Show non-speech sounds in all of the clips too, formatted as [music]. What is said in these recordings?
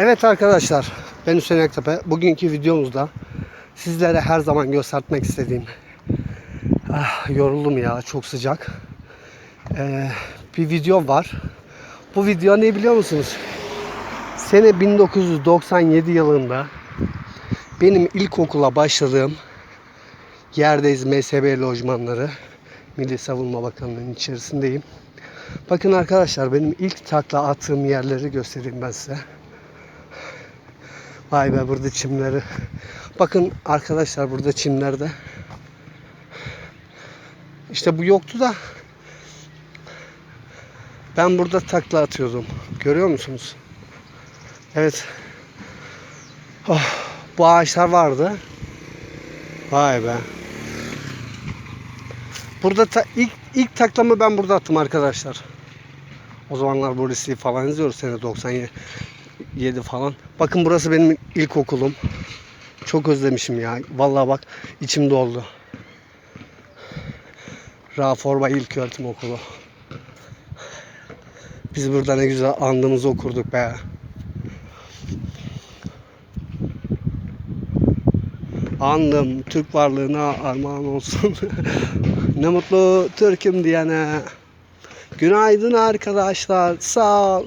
Evet arkadaşlar, ben Hüseyin Aktepe. Bugünkü videomuzda sizlere her zaman göstermek istediğim, ah, yoruldum ya, çok sıcak. Ee, bir video var. Bu video ne biliyor musunuz? Sene 1997 yılında benim ilkokula başladığım yerdeyiz MSB lojmanları. Milli Savunma Bakanlığı'nın içerisindeyim. Bakın arkadaşlar benim ilk takla attığım yerleri göstereyim ben size. Vay be burada çimleri. Bakın arkadaşlar burada çimlerde. İşte bu yoktu da ben burada takla atıyordum. Görüyor musunuz? Evet. Oh, bu ağaçlar vardı. Vay be. Burada ta- ilk ilk taklamı ben burada attım arkadaşlar. O zamanlar bu falan izliyoruz sene 97 falan. Bakın burası benim ilkokulum. Çok özlemişim ya. Vallahi bak içim doldu. Rauf Orbay İlköğretim Okulu. Biz burada ne güzel andımızı okurduk be. Andım Türk varlığına armağan olsun. [laughs] ne mutlu Türk'üm diyene. Günaydın arkadaşlar. Sağ ol.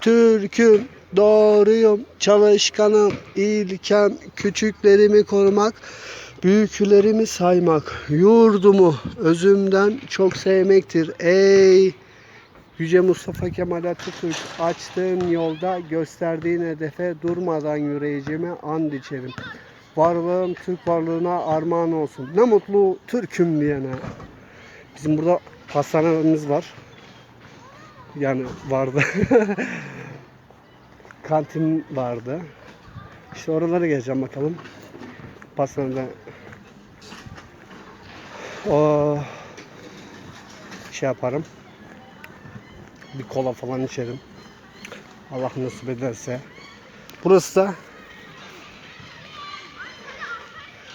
Türk'üm, doğruyum, çalışkanım, ilkem, küçüklerimi korumak, büyüklerimi saymak, yurdumu özümden çok sevmektir. Ey Yüce Mustafa Kemal Atatürk açtığın yolda gösterdiğin hedefe durmadan yürüyeceğime and içerim. Varlığım Türk varlığına armağan olsun. Ne mutlu Türk'üm diyene. Bizim burada pastanemiz var. Yani vardı. [laughs] Kantin vardı. İşte oralara geleceğim bakalım. Pastanede o şey yaparım. Bir kola falan içerim. Allah nasip ederse. Burası da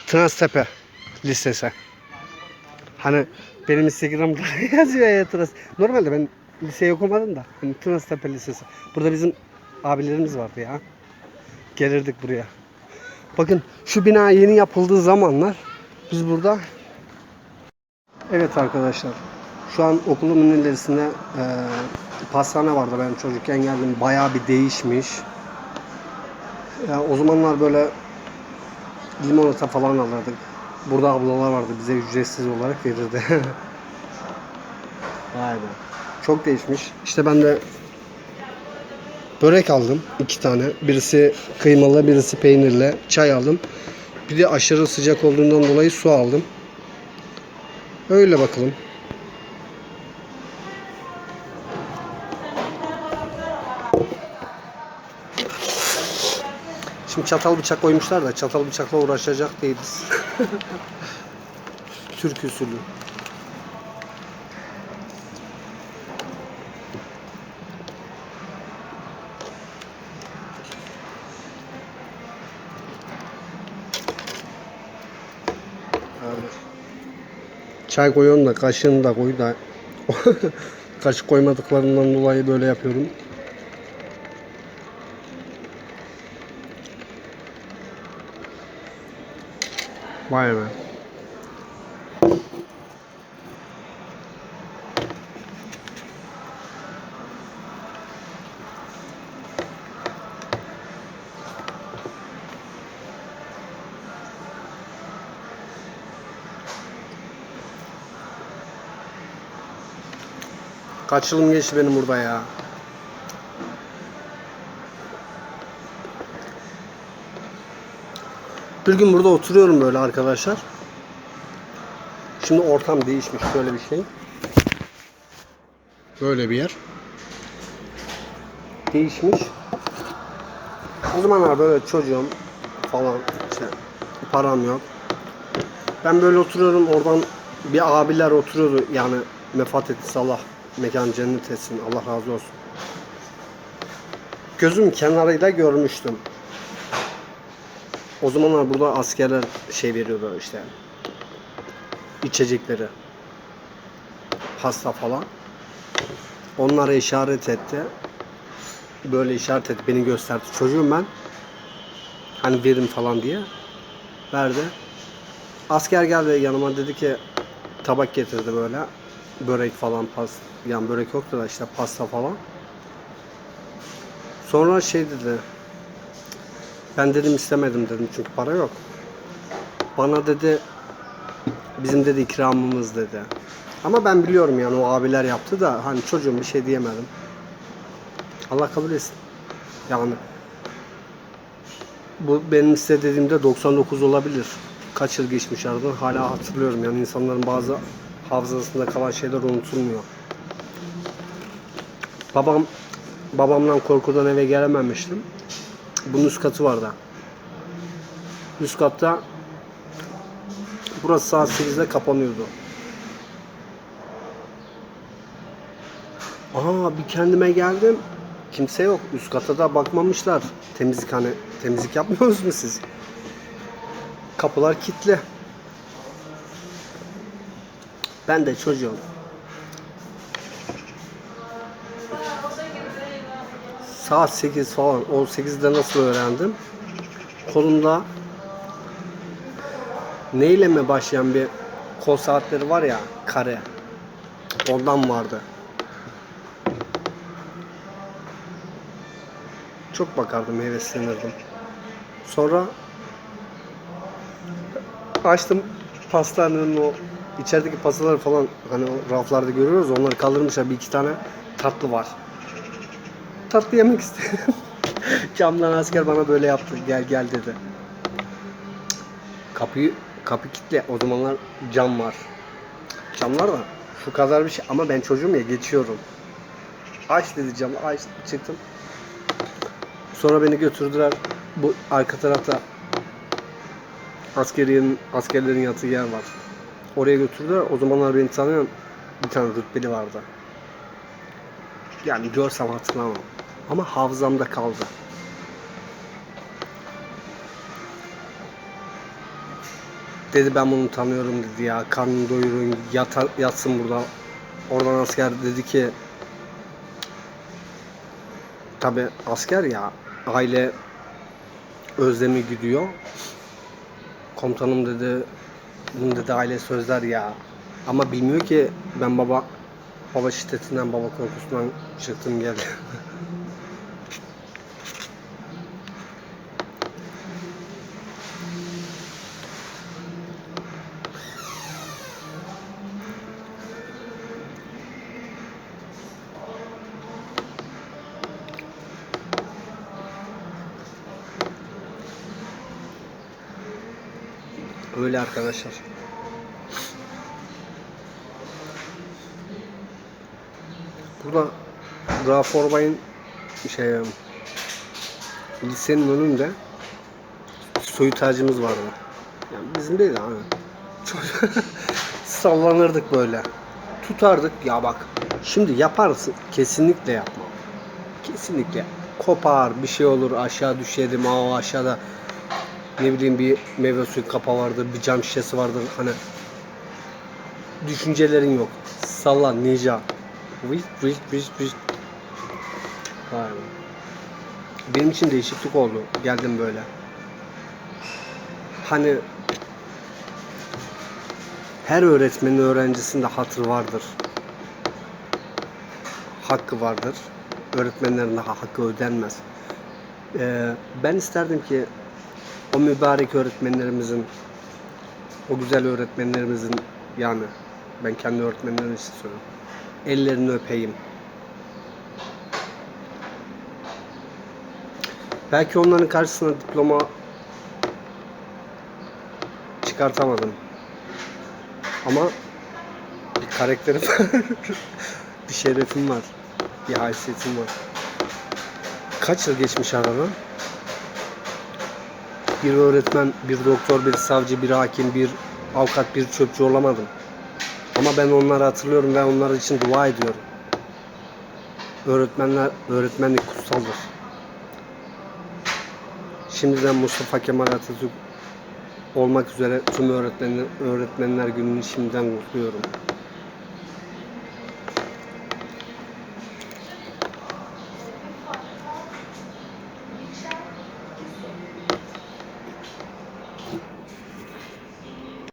Transtepe Lisesi. Hani benim Instagram'da [laughs] yazıyor ya Trans. Normalde ben liseyi okumadım da. Hani Transtepe Lisesi. Burada bizim abilerimiz vardı ya. Gelirdik buraya. Bakın şu bina yeni yapıldığı zamanlar biz burada Evet arkadaşlar. Şu an okulumun ilerisinde e, pastane vardı ben çocukken geldim. Bayağı bir değişmiş. E, o zamanlar böyle limonata falan alırdık. Burada ablalar vardı bize ücretsiz olarak verirdi. [laughs] Vay be. Çok değişmiş. İşte ben de börek aldım. iki tane. Birisi kıymalı, birisi peynirli. Çay aldım. Bir de aşırı sıcak olduğundan dolayı su aldım. Öyle bakalım. Şimdi çatal bıçak koymuşlar da çatal bıçakla uğraşacak değiliz. [laughs] Türk usulü. Çay koyuyorum da kaşığını da koy da [laughs] kaşık koymadıklarından dolayı böyle yapıyorum. Vay be. Kaç yılım geçti benim burada ya. Bir gün burada oturuyorum böyle arkadaşlar. Şimdi ortam değişmiş şöyle bir şey. Böyle bir yer. Değişmiş. O zamanlar böyle çocuğum falan işte param yok. Ben böyle oturuyorum oradan bir abiler oturuyordu yani vefat etti Allah mekan cennet etsin Allah razı olsun. Gözüm kenarıyla görmüştüm. O zamanlar burada askerler şey veriyordu işte içecekleri pasta falan. Onlara işaret etti. böyle işaret etti. Beni gösterdi. Çocuğum ben. Hani verin falan diye. Verdi. Asker geldi yanıma dedi ki tabak getirdi böyle. Börek falan pas yani börek yoktu da işte pasta falan. Sonra şey dedi. Ben dedim istemedim dedim çünkü para yok. Bana dedi bizim dedi ikramımız dedi. Ama ben biliyorum yani o abiler yaptı da hani çocuğum bir şey diyemedim. Allah kabul etsin. Yani bu benim size dediğimde 99 olabilir. Kaç yıl geçmiş aradan hala hatırlıyorum. Yani insanların bazı hafızasında kalan şeyler unutulmuyor. Babam babamdan korkudan eve gelememiştim. Bunun üst katı vardı. Üst katta burası saat 8'de kapanıyordu. Aa bir kendime geldim. Kimse yok. Üst kata da bakmamışlar. Temizlik hani temizlik yapmıyorsunuz mu siz? Kapılar kilitli. Ben de çocuğum. Saat 8 falan. 18'de nasıl öğrendim? Kolumda neyle mi başlayan bir kol saatleri var ya kare. Ondan vardı. Çok bakardım, heveslenirdim. Sonra açtım pastanenin o içerideki pastaları falan hani o raflarda görüyoruz. Onları kaldırmışlar. Bir iki tane tatlı var. Tatlı yemek istedim. [laughs] Camdan asker bana böyle yaptı. Gel gel dedi. Kapıyı kapı kilitli. O zamanlar cam var. Camlar da şu kadar bir şey ama ben çocuğum ya geçiyorum. Aç dedi camı. Aç çıktım. Sonra beni götürdüler. Bu arka tarafta askeriyenin askerlerin yattığı yer var. Oraya götürdüler. O zamanlar beni tanıyan bir tane rütbeli vardı. Yani görsem hatırlamam. Ama hafızamda kaldı. Dedi ben bunu tanıyorum dedi ya. Karnını doyurun, yata, yatsın burada. Oradan asker dedi ki tabi asker ya aile özlemi gidiyor. Komutanım dedi bunu dedi aile sözler ya. Ama bilmiyor ki ben baba baba şiddetinden baba korkusundan çıktım geldi. [laughs] Öyle arkadaşlar. Burada Rauf Orbay'ın şey lisenin önünde soyutacımız vardı. Yani bizim değil abi. Çok [laughs] sallanırdık böyle. Tutardık ya bak. Şimdi yaparsın. Kesinlikle yapma. Kesinlikle. Kopar bir şey olur aşağı düşerim aşağıda ne bileyim bir meyve suyu kapağı vardır, bir cam şişesi vardır. Hani düşüncelerin yok. Sallan ninja. Vış vış vış vış. Vay be. Benim için değişiklik oldu. Geldim böyle. Hani her öğretmenin öğrencisinde hatır vardır. Hakkı vardır. Öğretmenlerin daha hakkı ödenmez. Ee, ben isterdim ki o mübarek öğretmenlerimizin o güzel öğretmenlerimizin yani ben kendi öğretmenlerim için söylüyorum. Ellerini öpeyim. Belki onların karşısına diploma çıkartamadım. Ama bir karakterim var. [laughs] bir şerefim var. Bir haysiyetim var. Kaç yıl geçmiş aradan? Bir öğretmen, bir doktor, bir savcı, bir hakim, bir avukat, bir çöpçü olamadım. Ama ben onları hatırlıyorum ve onlar için dua ediyorum. Öğretmenler, öğretmenlik kutsaldır. Şimdiden Mustafa Kemal Atatürk olmak üzere tüm öğretmenler, öğretmenler gününü şimdiden kutluyorum.